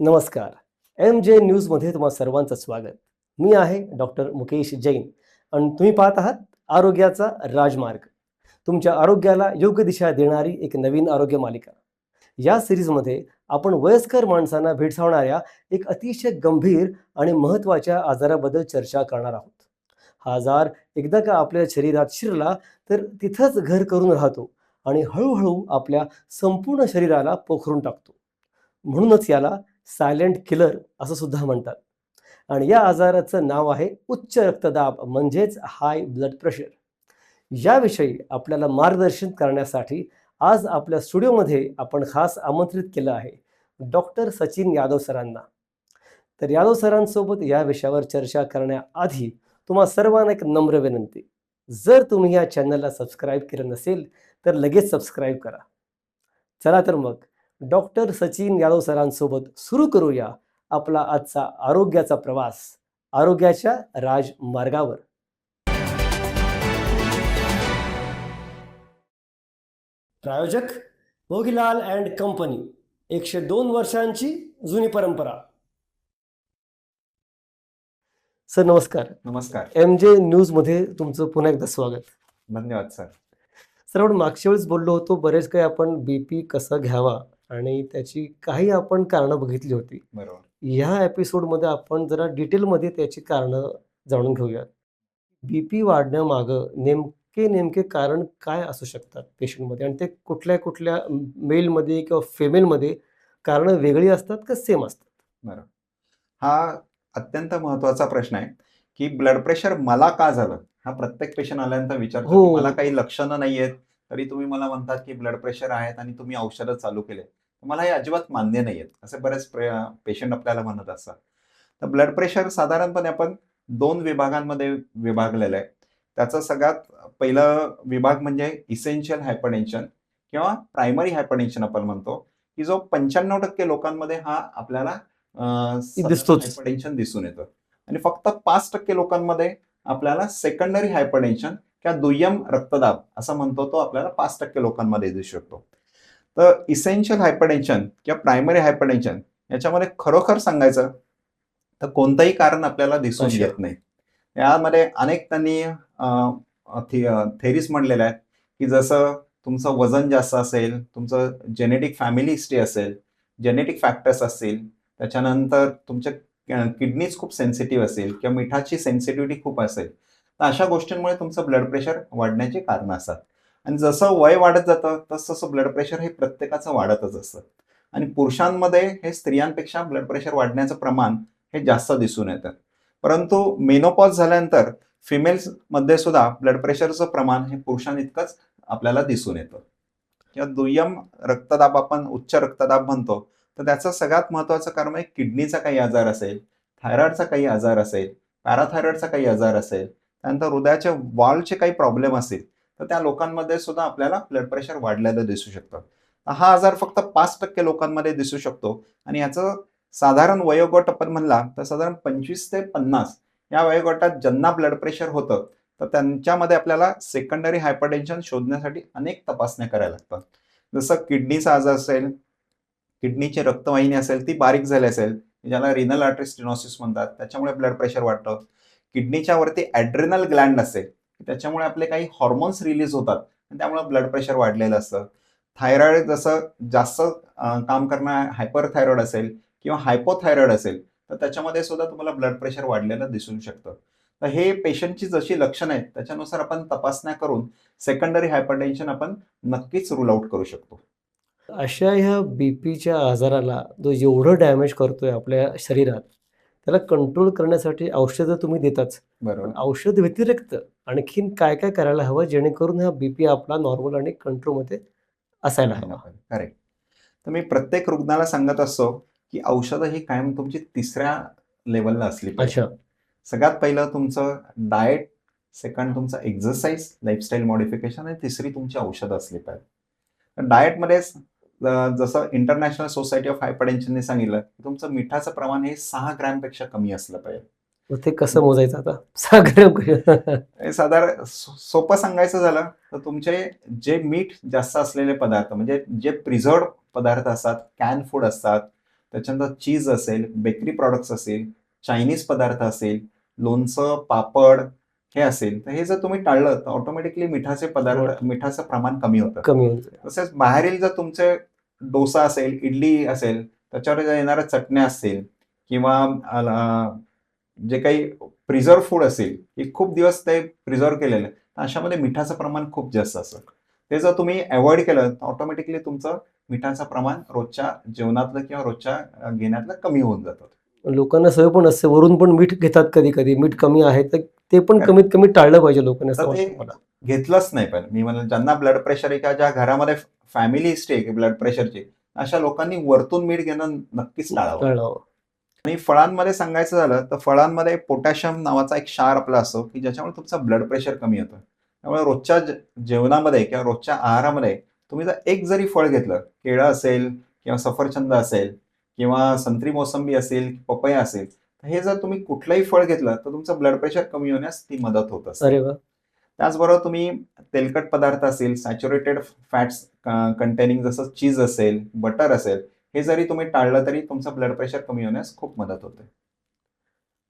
नमस्कार. एम जे न्यूजमध्ये तुम्हा सर्वांचं स्वागत. मी आहे डॉक्टर मुकेश जैन आणि तुम्ही पाहत आहात आरोग्याचा राजमार्ग. तुमच्या आरोग्याला योग्य दिशा देणारी एक नवीन आरोग्य मालिका. या सिरीजमध्ये आपण वयस्कर माणसांना भेडसावणाऱ्या एक अतिशय गंभीर आणि महत्त्वाच्या आजाराबद्दल चर्चा करणार आहोत. हा आजार एकदा का आपल्या शरीरात शिरला तर तिथंच घर करून राहतो आणि हळूहळू आपल्या संपूर्ण शरीराला पोखरून टाकतो. म्हणूनच याला सायलेंट किलर असं सुद्धा म्हणतात. आणि या आजाराचं नाव आहे उच्च रक्तदाब म्हणजेच हाय ब्लड प्रेशर याविषयी आपल्याला मार्गदर्शन करण्यासाठी आज आपल्या स्टुडिओमध्ये आपण खास आमंत्रित केलं आहे डॉक्टर सचिन यादव सरांना. तर यादव सरांसोबत या विषयावर चर्चा करण्याआधी तुम्हा सर्वांना एक नम्र विनंती. जर तुम्ही या चॅनलला सबस्क्राईब केलं नसेल तर लगेच सबस्क्राईब करा. चला तर मग डॉक्टर सचिन यादव सरांसोबत सुरू करूया आपला आजचा आरोग्याचा प्रवास आरोग्याच्या राजमार्गावर. प्रायोजक भोगीलाल अँड कंपनी एकशे दोन वर्षांची जुनी परंपरा. सर नमस्कार. नमस्कार. एम जे न्यूजमध्ये तुमचं पुन्हा एकदा स्वागत. धन्यवाद सर. सर आपण मागच्या वेळेस बोललो होतो बरेच काही आपण बीपी कसा घ्यावा आणि त्याची काही आपण कारणं बघितली होती. बरोबर. ह्या एपिसोडमध्ये आपण जरा डिटेलमध्ये त्याची कारणं जाणून घेऊया बीपी वाढण्यामागं नेमके नेमके कारण काय असू शकतात पेशंटमध्ये आणि ते कुठल्या कुठल्या मेलमध्ये किंवा फेमेलमध्ये कारणं वेगळी असतात का सेम असतात? हा अत्यंत महत्त्वाचा प्रश्न आहे की ब्लड प्रेशर मला का झालं? हा प्रत्येक पेशंट आल्यानंतर विचारतो हो. मला काही लक्षणं नाही आहेत तरी तुम्ही मला म्हणतात की ब्लड प्रेशर आहेत आणि तुम्ही औषधं चालू केले मला हे अजिबात मान्य नाही आहेत असे बरेच पेशंट आपल्याला म्हणत असतात. तर ब्लड प्रेशर साधारणपणे आपण दोन विभागांमध्ये विभागलेलं आहे. त्याचा सगळ्यात पहिलं विभाग म्हणजे इसेन्शियल हायपरटेन्शन किंवा प्रायमरी हायपरटेन्शन आपण म्हणतो की जो पंच्याण्णव टक्के लोकांमध्ये हा आपल्याला. हायपरटेन्शन दिसून येतं. आणि फक्त पाच टक्के लोकांमध्ये आपल्याला सेकंडरी हायपरटेन्शन किंवा दुय्यम रक्तदाब असं म्हणतो तो आपल्याला पाच टक्के लोकांमध्ये दिसू शकतो तर इसेन्शियल हायपरटेन्शन किंवा प्रायमरी हायपरटेन्शन याच्यामध्ये खरोखर सांगायचं तर कोणतंही कारण आपल्याला दिसून. येत नाही यामध्ये अनेक त्यांनी थेरीज म्हणलेल्या आहेत की जसं तुमचं वजन जास्त असेल तुमचं जेनेटिक फॅमिली हिस्ट्री असेल जेनेटिक फॅक्टर्स असतील त्याच्यानंतर तुमच्या किडनीज खूप सेन्सिटिव्ह असेल किंवा मिठाची सेन्सिटिव्हिटी खूप असेल तर अशा गोष्टींमुळे तुमचं ब्लड प्रेशर वाढण्याची कारणं असतात. आणि जसं वय वाढत जातं तसं तसं ब्लड प्रेशर हे प्रत्येकाचं वाढतच असतं. आणि पुरुषांमध्ये हे स्त्रियांपेक्षा ब्लड प्रेशर वाढण्याचं प्रमाण हे जास्त दिसून येतं. परंतु मेनोपॉज झाल्यानंतर फिमेल्समध्ये सुद्धा ब्लड प्रेशरचं प्रमाण हे पुरुषांइतकंच आपल्याला दिसून येतं. किंवा दुय्यम रक्तदाब आपण उच्च रक्तदाब म्हणतो तर त्याचं सगळ्यात महत्त्वाचं कारण म्हणजे किडनीचा काही आजार असेल थायरॉइडचा काही आजार असेल पॅराथायरॉइडचा काही आजार असेल त्यानंतर हृदयाच्या वॉलचे काही प्रॉब्लेम असतील तर त्या लोकांमध्ये सुद्धा आपल्याला ब्लड प्रेशर वाढलेलं दिसू शकतं. हा आजार फक्त पाच टक्के लोकांमध्ये दिसू शकतो. आणि याचं साधारण वयोगट आपण म्हणला तर साधारण पंचवीस ते पन्नास या वयोगटात ज्यांना ब्लड प्रेशर होतं तर त्यांच्यामध्ये आपल्याला सेकंडरी हायपरटेन्शन शोधण्यासाठी अनेक तपासण्या करायला लागतात. जसं किडनीचा आजार असेल किडनीची रक्तवाहिनी असेल ती बारीक झाली असेल ज्याला रिनल आर्टरी स्टिनॉसिस म्हणतात त्याच्यामुळे ब्लड प्रेशर वाढतं. किडनीच्या वरती ॲड्रेनल ग्लँड असेल त्याच्यामुळे आपले काही हॉर्मोन्स रिलीज होतात. आणि त्यामुळे ब्लड प्रेशर वाढलेलं असतं. थायरॉइड जसं जास्त काम करणं हायपर थायरॉइड असेल किंवा हायपोथायरॉइड असेल तर त्याच्यामध्ये सुद्धा तुम्हाला ब्लड प्रेशर वाढलेलं दिसून शकतं. तर हे पेशंटची जशी लक्षणं आहेत त्याच्यानुसार आपण तपासण्या करून सेकंडरी हायपरटेन्शन आपण नक्कीच रूल आउट करू शकतो. अशा ह्या बीपीच्या आजाराला जो एवढं डॅमेज करतोय आपल्या शरीरात त्याला कंट्रोल करण्यासाठी औषधं तुम्ही देताच. बरोबर. औषध व्यतिरिक्त आणखीन काय काय करायला हवं? जेणेकरून हा बीपी आपला नॉर्मल आणि कंट्रोलमध्ये असायला हवा. करेक्ट तर मी प्रत्येक रुग्णाला सांगत असतो की औषधं ही कायम तुमची तिसऱ्या लेवलला असली पाहिजे. अच्छा. सगळ्यात पहिलं तुमचं डाएट सेकंड तुमचं एक्झरसाईज लाईफस्टाईल मॉडिफिकेशन आणि तिसरी तुमची औषधं असली पाहिजे. डाएटमध्ये जसं इंटरनॅशनल सोसायटी ऑफ हायपरटेन्शनने सांगितलं की तुमचं मिठाचं प्रमाण हे सहा ग्रॅमपेक्षा कमी असलं पाहिजे. ते कसं मोजायचं आता? सागर हे साधारण सोपं सांगायचं झालं तर तुमचे जे मीठ जास्त असलेले पदार्थ म्हणजे जे प्रिझर्व पदार्थ असतात कॅन फूड असतात त्याच्यानंतर चीज असेल बेकरी प्रॉडक्ट्स असेल चायनीज पदार्थ असेल लोणचं पापड हे असेल तर हे जर तुम्ही टाळलं तर ऑटोमॅटिकली मिठाचे पदार्थ मिठाचं प्रमाण कमी होतं. कमी जाईल. तसेच बाहेरील जर तुमचे डोसा असेल इडली असेल त्याच्यावर ज्या येणाऱ्या चटण्या असतील किंवा जे काही प्रिझर्व फूड असेल हे खूप दिवस ते प्रिझर्व केलेलं तर अशामध्ये मिठाचं प्रमाण खूप जास्त असतं. ते जर तुम्ही अवॉइड केलं तर ऑटोमॅटिकली तुमचं मिठाचं प्रमाण रोजच्या जेवणातलं किंवा रोजच्या घेण्यातलं कमी होऊन जातं. लोकांना सवय पण असते वरून पण मीठ घेतात कधी कधी मीठ कमी आहे तर ते पण कमीत कमी टाळलं पाहिजे लोकांनी असं तर ते- वाटतं मला. घेतलंच नाही पण. मी म्हणलं ज्यांना ब्लड प्रेशर आहे किंवा ज्या घरामध्ये फॅमिली हिस्ट्री आहे ब्लड प्रेशरची अशा लोकांनी वरतून मीठ घेणं नक्कीच टाळावं. टाळावं. आणि फळांमध्ये सांगायचं झालं तर फळांमध्ये पोटॅशियम नावाचा एक क्षार आपला असतो की ज्याच्यामुळे तुमचं ब्लड प्रेशर कमी होतं. त्यामुळे रोजच्या जे- जेवणामध्ये किंवा रोजच्या आहारामध्ये तुम्ही जर एक जरी फळ घेतलं केळं असेल किंवा सफरचंद असेल किंवा संत्री मोसंबी असेल पपया असेल हे जर तुम्ही कुठलंही फळ घेतलं तर तुमचं ब्लड प्रेशर कमी होण्यास ती मदत होत असते. त्याचबरोबर तुम्ही तेलकट पदार्थ असेल सॅच्युरेटेड फॅट्स कंटेनिंग जसं चीज असेल बटर असेल हे जरी तुम्ही टाळलं तरी तुमचं ब्लड प्रेशर कमी होण्यास खूप मदत होते.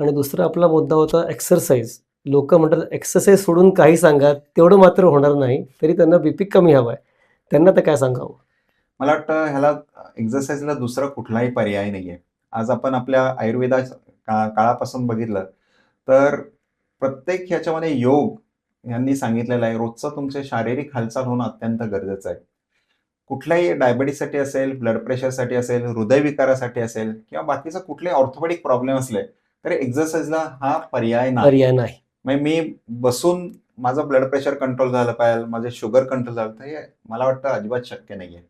आणि दुसरा आपला मुद्दा होता एक्सरसाइज लोक म्हणतात एक्सरसाइज सोडून काही सांगा तेवढं मात्र होणार नाही तरी त्यांना बीपी कमी हवाय. त्यांना तर काय सांगावं? मला वाटतं ह्याला एक्झरसाईजला दुसरा कुठलाही पर्याय नाहीये. आज आपण आपल्या आयुर्वेदा का काळापासून बघितलं तर प्रत्येक ह्याच्यामध्ये योग यांनी सांगितलेलं आहे. रोजचं तुमचे शारीरिक हालचाल होणं अत्यंत गरजेचं आहे. कुठल्याही डायबिटीससाठी असेल ब्लड प्रेशरसाठी असेल हृदयविकारासाठी असेल किंवा बाकीचं कुठलेही ऑर्थोपेडिक प्रॉब्लेम असले तरी एक्झरसाईजला हा पर्याय नाही. पर्याय नाही. म्हणजे मी बसून माझं ब्लड प्रेशर कंट्रोल झालं पाहिजे माझे शुगर कंट्रोल झालं तर हे मला वाटतं अजिबात शक्य नाही आहे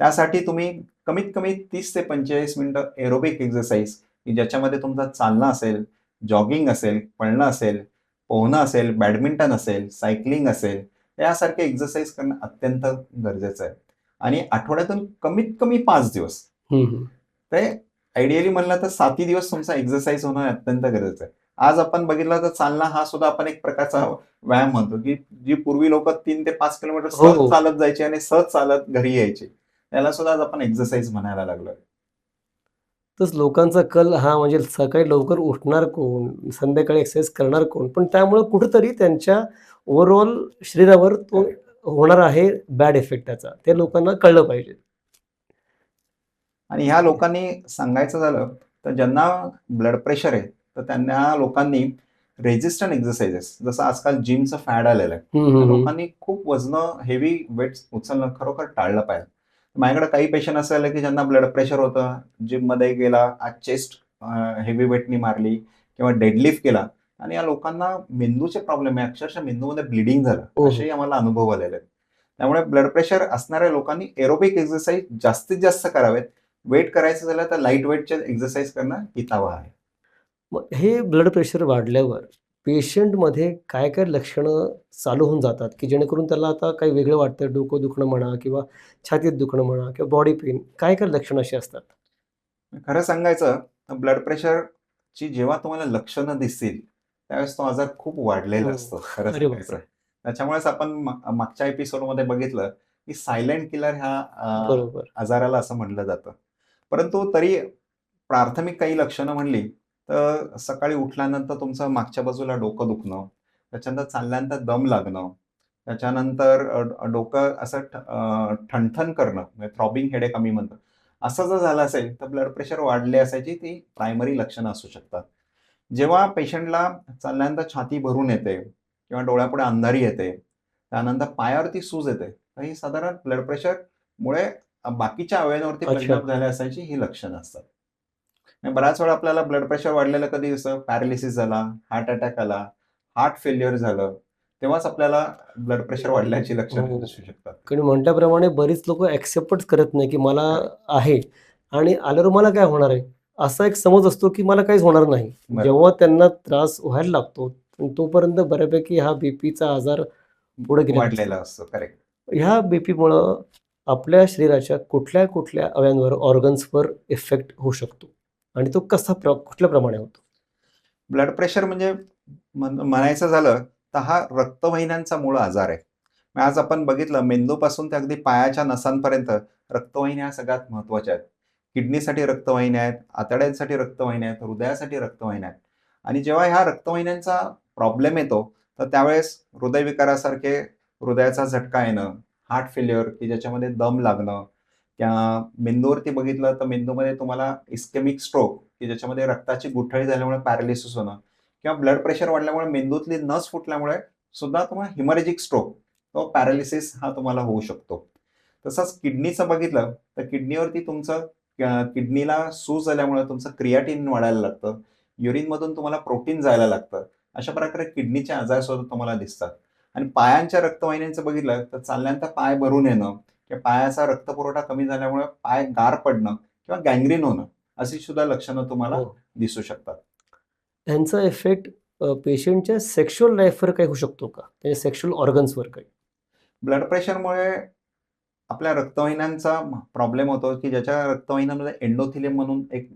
त्यासाठी तुम्ही कमीत कमी तीस ते पंचेचाळीस मिनिटं एरोबिक एक्झरसाइज की ज्याच्यामध्ये तुमचं चालणं असेल जॉगिंग असेल पळणं असेल पोहणं असेल बॅडमिंटन असेल सायकलिंग असेल यासारखे एक्झरसाइज करणं अत्यंत गरजेचं आहे. आणि आठवड्यातून कमीत कमी पाच दिवस. ते आयडियली म्हणलं तर साती दिवस तुमचा एक्झरसाइज होणं अत्यंत गरजेचं आहे. आज आपण बघितलं तर चालणं हा सुद्धा आपण एक प्रकारचा व्यायाम म्हणतो की जी पूर्वी लोक तीन ते पाच किलोमीटर हो, हो. सहज चालत जायचे आणि सहज चालत घरी यायचे. त्याला सुद्धा आज आपण एक्झरसाइज म्हणायला लागलोय. तसं लोकांचा कल हा म्हणजे सकाळी लवकर उठणार कोण? संध्याकाळी एक्सरसाइज करणार कोण? पण त्यामुळे कुठेतरी त्यांच्या ओव्हरऑल शरीरावर तो होणार आहे बॅड इफेक्ट त्याचा. ते लोकांना कळलं पाहिजे. आणि ह्या लोकांनी सांगायचं झालं तर ज्यांना ब्लड प्रेशर आहे तर त्यांना लोकांनी रेजिस्टंट एक्झरसाइजेस जसं आजकाल जिमचं फॅड आलेलं आहे. लोकांनी खूप वजन हेवी वेट उचलणं खरोखर टाळलं पाहिजे. माझ्याकडे काही पेशंट असे आले की ज्यांना ब्लड प्रेशर होतं जिममध्ये गेला आज चेस्ट हेवी वेटनी मारली किंवा डेडलिफ्ट केला. आणि या लोकांना मेंदूचे प्रॉब्लेम आहे. अक्षरशः मेंदूमध्ये ब्लिडिंग झालं. असेही आम्हाला अनुभव आलेले आहेत. त्यामुळे ब्लड प्रेशर असणाऱ्या लोकांनी एरोबिक एक्सरसाइज जास्तीत जास्त करावेत. वेट करायचं झालं तर लाइट वेटचे एक्सरसाइज करणं हितावं आहे. हे ब्लड प्रेशर वाढल्यावर पेशंटमध्ये काय काय लक्षणं चालू होऊन जातात की जेणेकरून त्याला आता काही वेगळं वाटतं डोकं दुखणं म्हणा किंवा छातीत दुखणं म्हणा किंवा बॉडी पेन काय काय लक्षणं अशी असतात? खरं सांगायचं ब्लड प्रेशरची जेव्हा तुम्हाला लक्षणं दिसतील त्यावेळेस तो आजार खूप वाढलेला हो. असतो खरं सांगायचं. त्याच्यामुळेच आपण मागच्या एपिसोडमध्ये बघितलं की सायलेंट किलर ह्या आजाराला असं म्हटलं जातं. परंतु तरी प्राथमिक काही लक्षणं म्हणली तर सकाळी उठल्यानंतर तुमचं मागच्या बाजूला डोकं दुखणं त्याच्यानंतर चालल्यानंतर दम लागणं त्याच्यानंतर डोकं असं ठणठण करणं म्हणजे थ्रॉबिंग हेडेक आम्ही म्हणतो. असं जर झालं असेल तर ब्लड प्रेशर वाढले असायची ती प्रायमरी लक्षणं असू शकतात. जेव्हा पेशंटला चालल्यानंतर छाती भरून येते किंवा डोळ्यापुढे अंधारी येते त्यानंतर पायावरती सूज येते तर ही साधारण ब्लड प्रेशरमुळे बाकीच्या अवयवांवरती. परिणाम झाले असायची ही लक्षणं असतात. बऱ्याच वेळा आपल्याला ब्लड प्रेशर वाढलेलं कधी असं पॅरालिसिस झाला हार्ट अटॅक आला हार्ट फेल्युअर झालं. तेव्हाच आपल्याला ब्लड प्रेशर वाढल्याची लक्षणं हो. दिसू शकतात. कारण म्हटल्याप्रमाणे बरीच लोक ऍक्सेप्टच करत नाही की मला आहे आणि आल्यावर मला काय होणार आहे? असा एक समज असतो की मला काहीच होणार नाही. जेव्हा त्यांना त्रास व्हायला लागतो तोपर्यंत बऱ्यापैकी हा बीपीचा आजार पुढे. वाढलेला असतो करेक्ट ह्या बीपीमुळं आपल्या शरीराच्या कुठल्या कुठल्या अवयांवर ऑर्गन्सवर इफेक्ट होऊ शकतो. आणि तो कसा प्र कुठल्या प्रमाणे होतो? ब्लड प्रेशर म्हणजे म्हणायचं झालं तर हा रक्तवाहिन्यांचा मूळ आजार आहे. आज आपण बघितलं मेंदूपासून ते अगदी पायाच्या नसांपर्यंत रक्तवाहिन्या ह्या सगळ्यात महत्त्वाच्या आहेत. किडनीसाठी रक्तवाहिन्या आहेत आतड्यांसाठी रक्तवाहिन्या आहेत हृदयासाठी रक्तवाहिन्या आहेत. आणि जेव्हा ह्या रक्तवाहिन्यांचा प्रॉब्लेम येतो तर त्यावेळेस हृदयविकारासारखे हृदयाचा झटका येणं हार्ट फेल्युअर की ज्याच्यामध्ये दम लागणं त्या मेंदूवरती बघितलं तर मेंदूमध्ये तुम्हाला इस्केमिक स्ट्रोक की ज्याच्यामध्ये रक्ताची गुठळी झाल्यामुळे पॅरालिसिस होणं किंवा ब्लड प्रेशर वाढल्यामुळे मेंदूतली नस फुटल्यामुळे सुद्धा तुम्हाला हिमरेजिक स्ट्रोक तो पॅरालिसिस हा तुम्हाला होऊ शकतो. तसंच किडनीचं बघितलं तर किडनीवरती तुमचं किडनीला सूज झाल्यामुळे तुमचं क्रियाटिन वाढायला लागतं युरिनमधून तुम्हाला प्रोटीन जायला लागतं अशा प्रकारे किडनीचे आजार सुद्धा तुम्हाला दिसतात. आणि पायांच्या रक्तवाहिन्यांचं बघितलं तर चालल्यानंतर पाय भरून येणं किंवा पायाचा रक्तपुरवठा कमी झाल्यामुळे पाय गार पडणं किंवा गँग्रीन होणं अशी सुद्धा लक्षणं तुम्हाला हो. दिसू शकतात. ह्यांचा इफेक्ट पेशंटच्या सेक्शुअल लाईफवर काही होऊ शकतो का? त्याच्या सेक्शुअल ऑर्गन्सवर काही? ब्लड प्रेशरमुळे आपल्या रक्तवाहिन्यांचा प्रॉब्लेम होतो की ज्याच्या रक्तवाहिन्यांमध्ये एंडोथिलियम म्हणून एक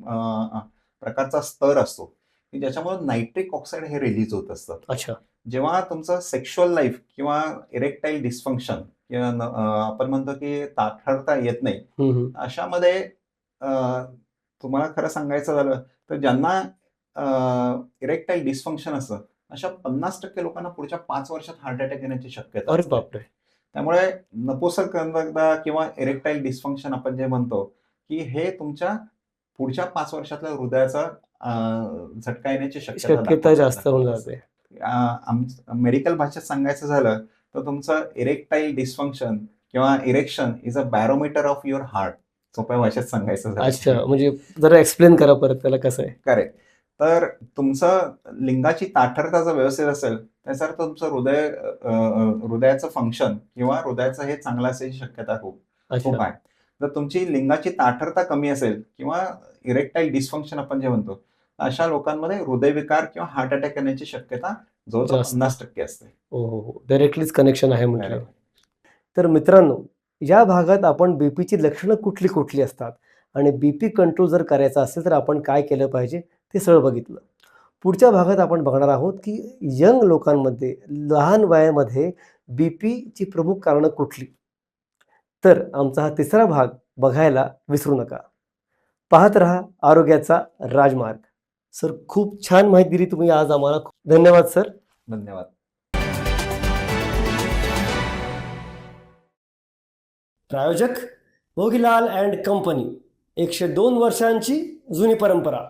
प्रकारचा स्तर असतो की ज्याच्यामुळे नायट्रिक ऑक्साईड हे रिलीज होत असतं. अच्छा. जेव्हा तुमचं सेक्शुअल लाईफ किंवा इरेक्टाईल डिस्फंक्शन आपण म्हणतो की ताठरता येत नाही. अशामध्ये तुम्हाला खरं सांगायचं झालं तर ज्यांना इरेक्टाईल डिस्फंक्शन असतं अशा पन्नास टक्के लोकांना पुढच्या पाच वर्षात हार्ट अटॅक येण्याची शक्यता त्यामुळे नपुसकता किंवा इरेक्टाईल डिस्फंक्शन आपण जे म्हणतो की हे तुमच्या पुढच्या पाच वर्षातल्या हृदयाचा झटका येण्याची शक्यता. जास्त होऊन जाते मेडिकल भाषेत सांगायचं झालं तर तुमचं इरेक्टाईल डिस्फंक्शन किंवा erection is a barometer of your heart सोप्या भाषेत सांगायचं अच्छा म्हणजे जरा एक्सप्लेन करा परत त्याला कसं आहे. करेक्ट तर तुमचं लिंगाची ताठरता जर व्यवस्थित असेल त्याचा अर्थ तुमचं हृदय हृदयाचं फंक्शन किंवा हृदयाचं हे चांगलं असण्याची शक्यता खूप. खूप आहे. जर तुमची लिंगाची ताठरता कमी असेल किंवा इरेक्टाईल डिस्फंक्शन आपण जे म्हणतो अशा लोकांमध्ये हृदयविकार किंवा हार्ट अटॅक येण्याची शक्यता जवळजवळ. पन्नास टक्के असते. हो हो हो. डायरेक्टलीच कनेक्शन आहे म्हटलं. तर मित्रांनो या भागात आपण बीपीची लक्षणं कुठली कुठली असतात? आणि बीपी कंट्रोल जर करायचा असेल तर आपण काय केलं पाहिजे? ते सगळं बघितलं. पुढच्या भागात आपण बघणार आहोत की यंग लोकांमध्ये लहान वयामध्ये बीपीची प्रमुख कारणं कुठली? तर आमचा हा तिसरा भाग बघायला विसरू नका. पाहत रहा आरोग्याचा राजमार्ग. सर खूप छान माहिती दिली तुम्ही आज आम्हाला. धन्यवाद सर. धन्यवाद. प्रायोजक भोगीलाल अँड कंपनी एकशे दोन वर्षांची जुनी परंपरा.